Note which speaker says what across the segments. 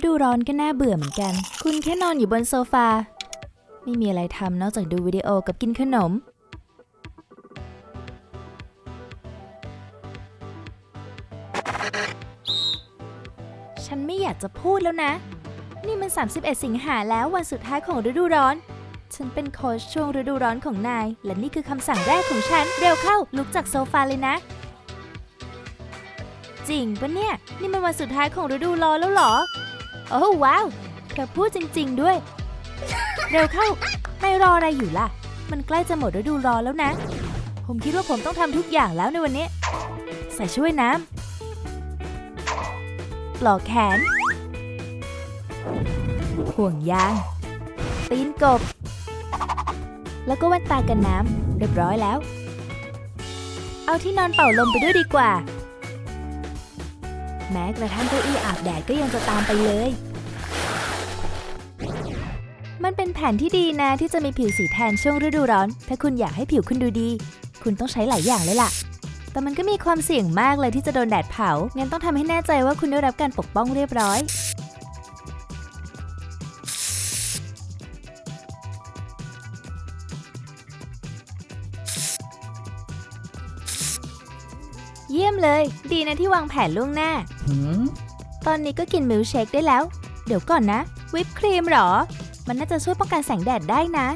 Speaker 1: ฤดูร้อนก็น่าเบื่อเหมือนกัน คุณแค่นอนอยู่บนโซฟา ไม่มีอะไรทำนอกจากดูวิดีโอกับกินขนม ฉันไม่อยากจะพูดแล้วนะ นี่มัน 31 สิงหาแล้ววันสุดท้ายของฤดูร้อน ฉันเป็นโค้ชช่วงฤดูร้อนของนาย และนี่คือคำสั่งแรกของฉัน เร็วเข้า ลุกจากโซฟาเลยนะจริงปะเนี่ย นี่มันวันสุดท้ายของฤดูร้อนแล้วเหรอ โอ้ว้าวเธอพูดจริง ๆ ด้วย เร็วเข้านายรออะไรอยู่ล่ะ มันใกล้จะหมดฤดูร้อนแล้วนะ ผมคิดว่าผมต้องทำทุกอย่างแล้วในวันนี้ ใส่ช่วยน้ำปลอกแขน ห่วงยาง ตีนกบ แล้วก็แว่นตากันน้ำเรียบร้อยแล้ว เอาที่นอนเป่าลมไปด้วยดีกว่า แม้กระทั่งเก้าอี้อาบแดดก็ยังจะตามไปเลย มันเป็นแผนที่ดีนะที่จะมีผิวสีแทนช่วงฤดูร้อน ถ้าคุณอยากให้ผิวคุณดูดี คุณต้องใช้หลายอย่างเลยล่ะ แต่มันก็มีความเสี่ยงมากเลยที่จะโดนแดดเผา งั้นต้องทำให้แน่ใจว่าคุณได้รับการปกป้องเรียบร้อยเยี่ยมเลย ดีนะที่วางแผนล่วงหน้า ตอนนี้ก็กินมิลค์เชคได้แล้ว เดี๋ยวก่อนนะ วิปครีมเหรอ มันน่าจะช่วยป้องกันแสงแดดได้นะ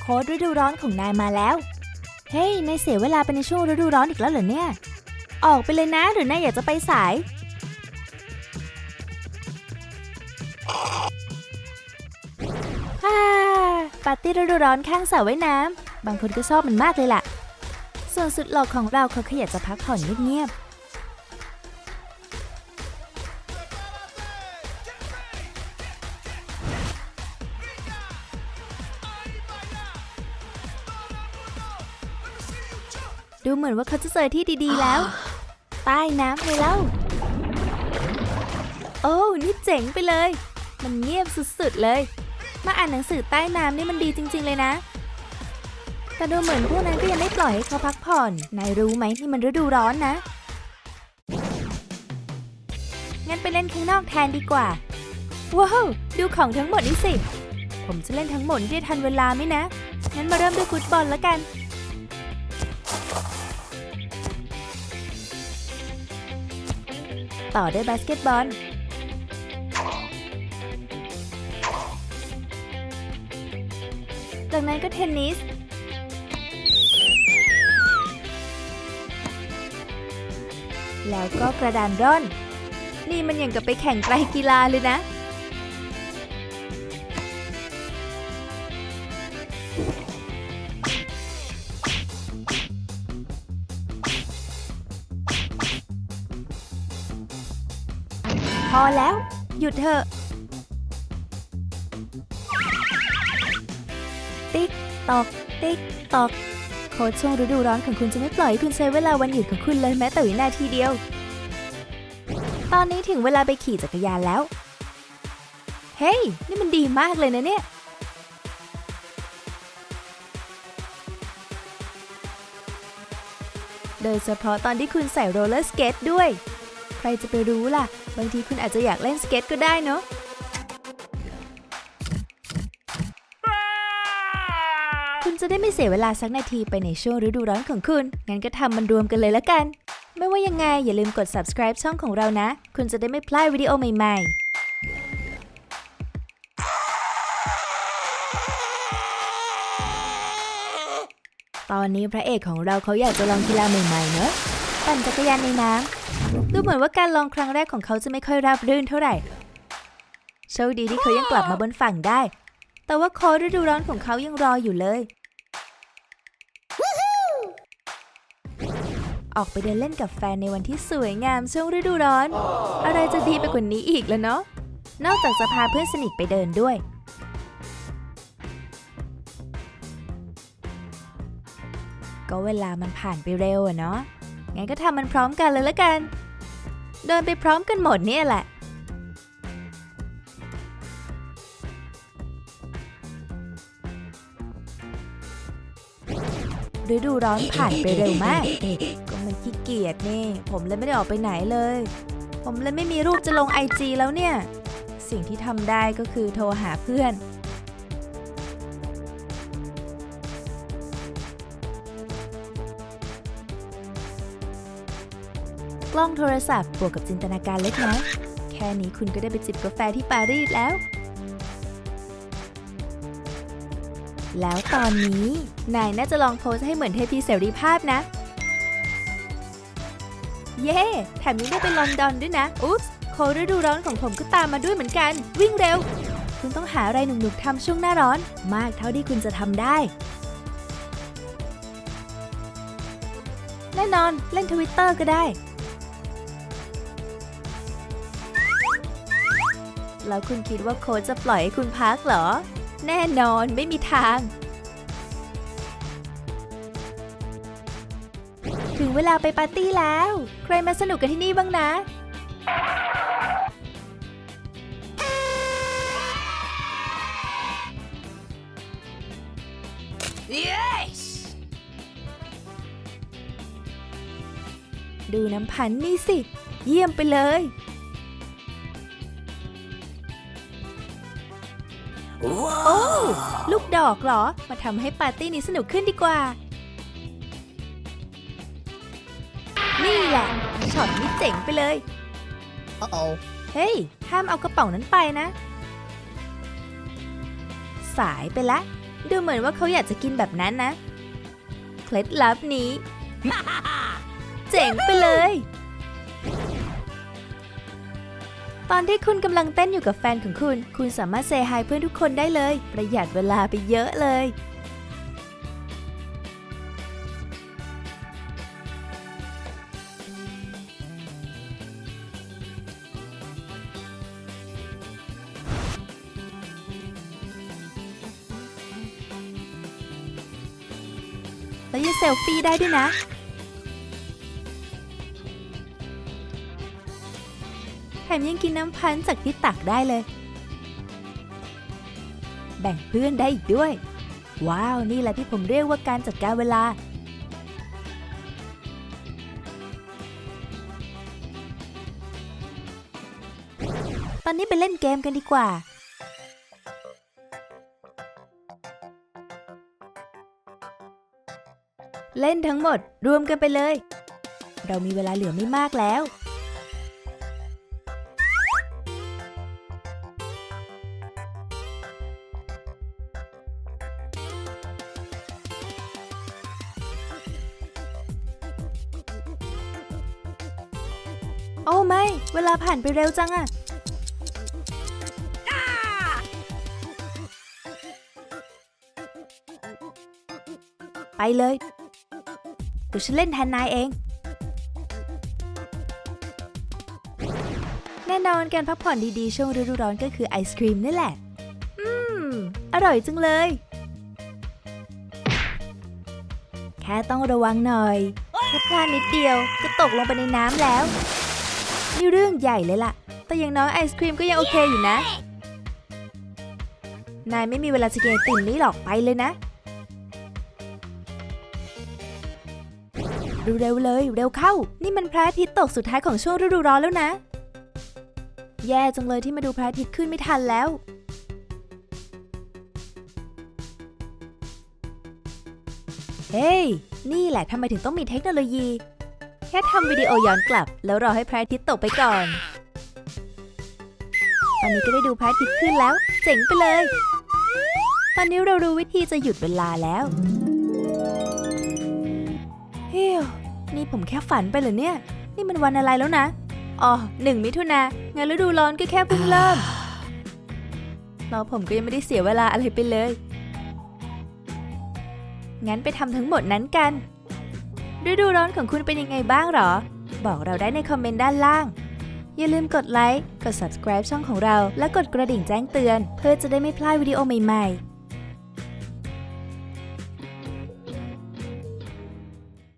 Speaker 1: โค้ดฤดูร้อนของนายมาแล้ว เฮ้ย นายเสียเวลาไปในช่วงฤดูร้อนอีกแล้วเหรอเนี่ย ออกไปเลยนะหรือนายอยากจะไปสายาร์ตี้ฤดูร้อนข้างสระว่ายน้ำบางคนก็ชอบมันมากเลยล่ะ ส่วนสุดหล่อของเราเขาขยันจะพักผ่อนเงียบๆดูเหมือนว่าเขาจะเจอที่ดีๆแล้ว ใต้น้ำเลยแล้วโอ้ นี่เจ๋งไปเลย มันเงียบสุดๆเลย มาอ่านหนังสือใต้น้ำนี่มันดีจริง ๆ เลยนะ แต่ดูเหมือนพวกนั้นก็ยังไม่ปล่อยให้เขาพักผ่อน นายรู้ไหมนี่มันฤดูร้อนนะ งั้นไปเล่นข้างนอกแทนดีกว่า ว้าว ดูของทั้งหมดนี่สิ ผมจะเล่นทั้งหมดได้ทันเวลาไหมนะ งั้นมาเริ่มด้วยฟุตบอลแล้วกันต่อด้วยบาสเกตบอล จากนั้นก็เทนนิส แล้วก็กระดานร่อน นี่มันอย่างกับไปแข่งไตรกีฬาเลยนะ พอแล้ว หยุดเถอะ ตอก ติ๊กตอก โค้ชช่วงฤดูร้อนของคุณจะไม่ปล่อยให้คุณใช้เวลาวันหยุดของคุณเลยแม้แต่วินาทีเดียว ตอนนี้ถึงเวลาไปขี่จักรยานแล้ว เฮ้ย นี่มันดีมากเลยนะเนี่ย โดยเฉพาะตอนที่คุณใส่โรลเลอร์สเกตด้วย ใครจะไปรู้ล่ะ บางทีคุณอาจจะอยากเล่นสเก็ตก็ได้เนาะ จะได้ไม่เสียเวลาสักนาทีไปในช่วงฤดูร้อนของคุณ งั้นก็ทำมันรวมกันเลยละกัน ไม่ว่ายังไงอย่าลืมกด subscribe ช่องของเรานะ คุณจะได้ไม่พลาดวิดีโอใหม่ๆตอนนี้พระเอกของเราเขาอยากจะลองกีฬาใหม่ๆ เนอะปั่นจักรยานในน้ำดูเหมือนว่าการลองครั้งแรกของเขาจะไม่ค่อยราบรื่นเท่าไหร่ โชคดีที่เขายังกลับมาบนฝั่งได้ แต่ว่าค้ดฤดูร้อนของเขายังรออยู่เลย ออกไปเดินเล่นกับแฟนในวันที่สวยงามช่วงฤดูร้อน อะไรจะดีไปกว่านี้อีกแล้วเนาะ นอกจากจะพาเพื่อนสนิทไปเดินด้วย ก็เวลามันผ่านไปเร็วอะเนาะ งั้นก็ทำมันพร้อมกันเลยละกัน เดินไปพร้อมกันหมดเนี่ยแหละฤดูร้อนผ่านไปเร็วมาก ขี้เกียจนี่ ผมเลยไม่ได้ออกไปไหนเลย ผมเลยไม่มีรูปจะลงไอจีแล้วเนี่ย สิ่งที่ทำได้ก็คือโทรหาเพื่อน กล้องโทรศัพท์บวกกับจินตนาการเล็กน้อยแค่นี้คุณก็ได้ไปจิบกาแฟที่ปารีสแล้ว แล้วตอนนี้นายน่าจะลองโพสให้เหมือนเทพีเสรีภาพนะ เย่แถมยังได้ไปลอนดอนด้วยนะ อุ๊ปส์โคฤดูร้อนของผมก็ตามมาด้วยเหมือนกัน วิ่งเร็ว คุณต้องหาอะไรหนุกๆทำช่วงหน้าร้อน มากเท่าที่คุณจะทำได้ แน่นอนเล่นทวิตเตอร์ก็ได้ แล้วคุณคิดว่าโค้ชจะปล่อยให้คุณพักเหรอ แน่นอนไม่มีทาง ถึงเวลาไปปาร์ตี้แล้ว ใครมาสนุกกันที่นี่บ้างนะดูน้ำพันนี่สิ เยี่ยมไปเลย โอ้ ลูกดอกเหรอ มาทำให้ปาร์ตี้นี้สนุกขึ้นดีกว่า นี่แหละช็อตนี้เจ๋งไปเลย
Speaker 2: Uh-oh.
Speaker 1: เฮ้ย ห้ามเอากระเป๋านั้นไปนะ สายไปละ ดูเหมือนว่าเขาอยากจะกินแบบนั้นนะ เคล็ดลับนี้ เจ๋งไปเลย ตอนที่คุณกำลังเต้นอยู่กับแฟนของคุณ คุณสามารถเซฮายเพื่อนทุกคนได้เลย ประหยัดเวลาไปเยอะเลย เซลฟี่ได้ด้วยนะ แถมยังกินน้ำพันจากที่ตักได้เลย แบ่งเพื่อนได้อีกด้วย ว้าว นี่แหละที่ผมเรียกว่าการจัดการเวลาตอนนี้ไปเล่นเกมกันดีกว่า เล่นทั้งหมด รวมกันไปเลย เรามีเวลาเหลือไม่มากแล้ว โอ้ไม่ เวลาผ่านไปเร็วจังอะไปเลย เดี๋ยวฉันเล่นแทนนายเอง แน่นอนการพักผ่อนดีๆ ช่วงฤดูร้อนก็คือไอศครีมนี่แหละ อืม อร่อยจังเลย แค่ต้องระวังหน่อยถ้าพลาดนิดเดียวก็ตกลงไปในน้ำแล้ว นี่เรื่องใหญ่เลยล่ะ แต่อย่างน้อยไอศครีมก็ยังโอเคอยู่นะ นายไม่มีเวลาจะกินไอติมนี้หรอกไปเลยนะ เร็วๆเลย เร็วเข้า นี่มันพระอาทิตย์ตกสุดท้ายของช่วงฤดูร้อนแล้วนะ แย่จังเลยที่มาดูพระอาทิตย์ขึ้นไม่ทันแล้ว เฮ้ย นี่แหละทำไมถึงต้องมีเทคโนโลยี แค่ทำวิดีโอย้อนกลับ แล้วรอให้พระอาทิตย์ตกไปก่อน ตอนนี้ก็ได้ดูพระอาทิตย์ขึ้นแล้ว เจ๋งไปเลย ตอนนี้เรารู้วิธีจะหยุดเวลาแล้วเฮ้ย นี่ผมแค่ฝันไปเหรอเนี่ย นี่มันวันอะไรแล้วนะ อ๋อหนึ่งมิถุนางานฤดูร้อนก็แค่เพิ่งเริ่มแล้วผมก็ยังไม่ได้เสียเวลาอะไรไปเลย งั้นไปทำทั้งหมดนั้นกัน ฤดูร้อนของคุณเป็นยังไงบ้างหรอ บอกเราได้ในคอมเมนต์ด้านล่าง อย่าลืมกดไลค์ กด subscribe ช่องของเรา และกดกระดิ่งแจ้งเตือน เพื่อจะได้ไม่พลาดวิดีโอใหม่ๆ